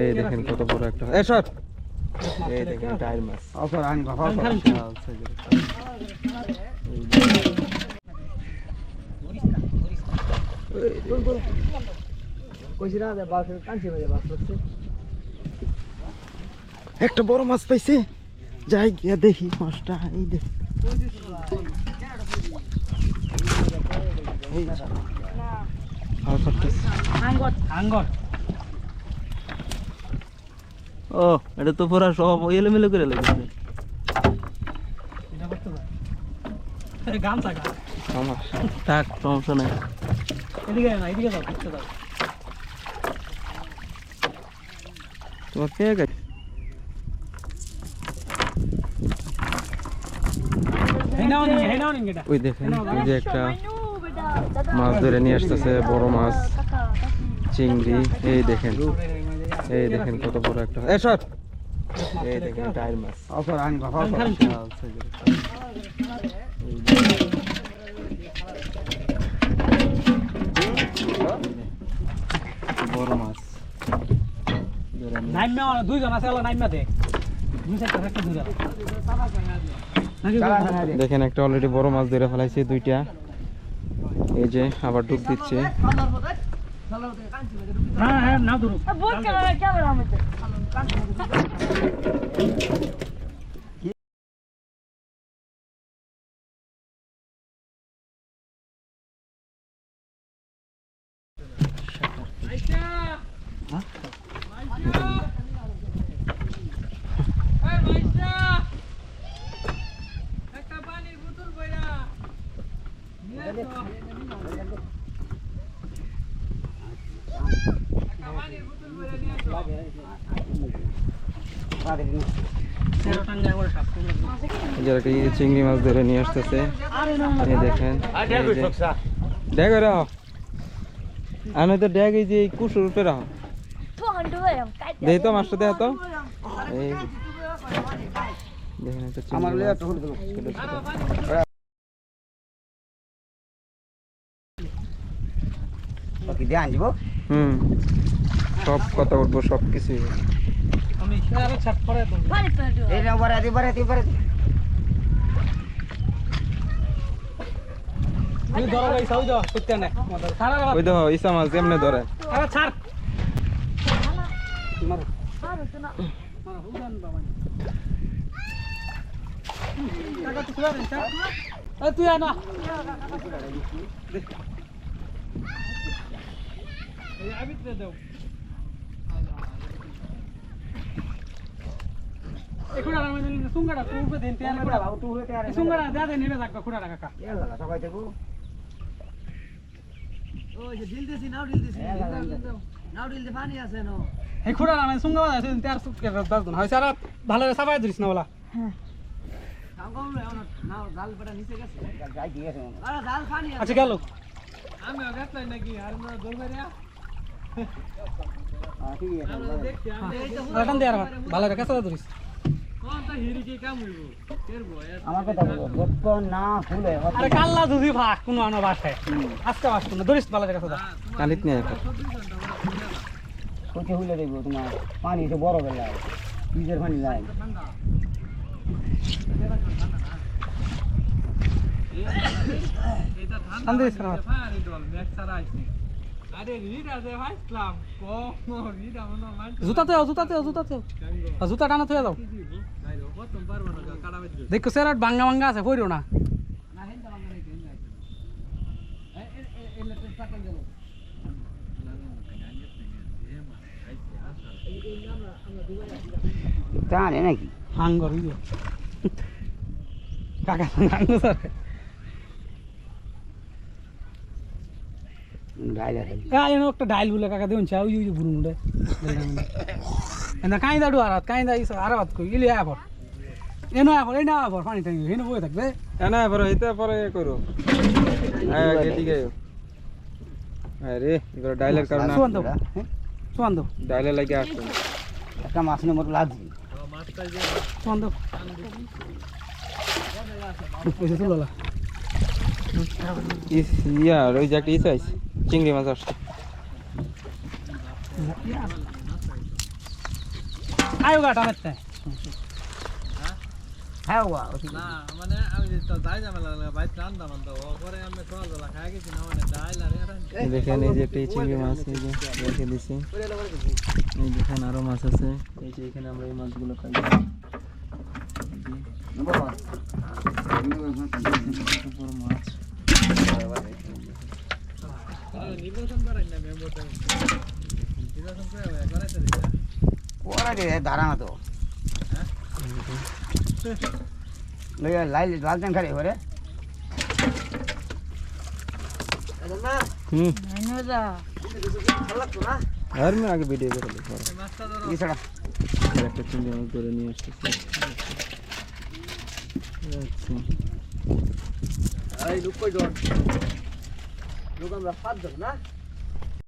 এই দেখেন কত বড় একটা এই সর। এই দেখেন টাইল মাছ। অফার আনি বাবা বিশাল size এর। কইছিরা যে বাস কাঞ্চি বাজে বাস করছে একটা বড় মাছ পাইছে। যাই গিয়া দেখি মাছটা, এই দেখ। এই ও এটা তো পুরা সব এলোমেলো করে লেগেছে। থাক সমস্যা নাই। এদিকে না এদিকে যাও করতে দাও তোমার কে গেছে? এই নাও নি এই নাও নি এটা। ওই দেখেন ওই যে একটা মাছ ধরে নিয়ে আসতেছে বড় মাছ চিংড়ি এই দেখেন এই দেখেন কত বড় একটা এ সর। এই দেখেন টাইল মাছ। অফার আনি বাবা বড় মাছ। নাইমা দুইজন আছে নাইমা দেখেন একটা অলরেডি বড় মাছ ধরে ফেলাইছে দুইটা। এই যে আবার ডুব দিচ্ছে। হ্যাঁ হ্যাঁ না ধরো যারা চিংড়ি মাছ ধরে নিয়ে আসতেছে। দেখেন ড্যাগো রাও আমি তো ড্যাগ এই যে কুসুর উপরে রাও। দেই তো মাছটা দেখ তো। এই দেখেন একটা চিংড়ি বাকি দিয়ে আনব হুম। সব কথা বলব সব কিছু আমি সারা ছাপ করে দেব এই না বড় দি বড় দি বড় দি। তুই ধরো ভালো সাবাই দিস না বলা আচ্ছা গেল আমি নাকি আর না ভালো করে কাছে ধরিস আমার কথা বলো যত না ফুলে আরে কাল্লা দুধি ভাগ কোনো আনো বাসায় আজকে কোনো ধরিস ভালো কাছে ধর কালিত নিয়ে তোমার পানি তো বড় বেলা ফ্রিজের পানি লাই শান্তি দিস না জুতাতে যাও জুতাতে যাও জুতাতে যাও জুতা টানা থয়ে যাও দেখো স্যার বাঙ্গা বাঙ্গা আছে পড়িও না জানে নাকি হাঙ্গর ইয়ে কাকা হাঙ্গ স্যার এনো একটা ডাইল বলে কাকা দেউন চাও ইউ বুরু মুডে। এনা কাই দাডু আরাত কাই দা ইস আরাত কই ইলি আবার এনো আবার এই না আবার পানি টানি হেনো বই থাকবে। এনা পরে হইতে পরে করো। আয় আগে দিকে আরে এবার ডাইলের কারণে সুয়ান দাও। সুয়ান দাও। ডাইলে লাগে আসছে একটা মাছ নিয়ে মতো লাগছে। সুয়ান দাও। পয়সা তুলো ইস ইয়ার ওই যে একটা ইস আইস চিংড়ি মাছ আসছে আয়ো গাটা মারতে হ্যাঁ ওয়া না মানে আমি যে তো যাই যাবে লাগলে ভাই রান্না বান্ধা ও করে আমি সকালবেলা খাই গেছি না মানে ডাইল আর এটা এই দেখেন এই যে একটা এই চিংড়ি মাছ এই যে রেখে দিছি এই দেখেন আরও মাছ আছে এই যে এখানে আমরা এই মাছগুলো খাই বড় মাছ না তো। লইয়া লাইল লাল চান খারে ওরে। হুম। আর আমি আগে ভিডিও করে দেখো। মাছটা ধরো কি ছড়া একটা চিংড়ি মাছ নিয়ে আসতেছি। আচ্ছা। এই লুক কই জন লুক আমরা সাত জন না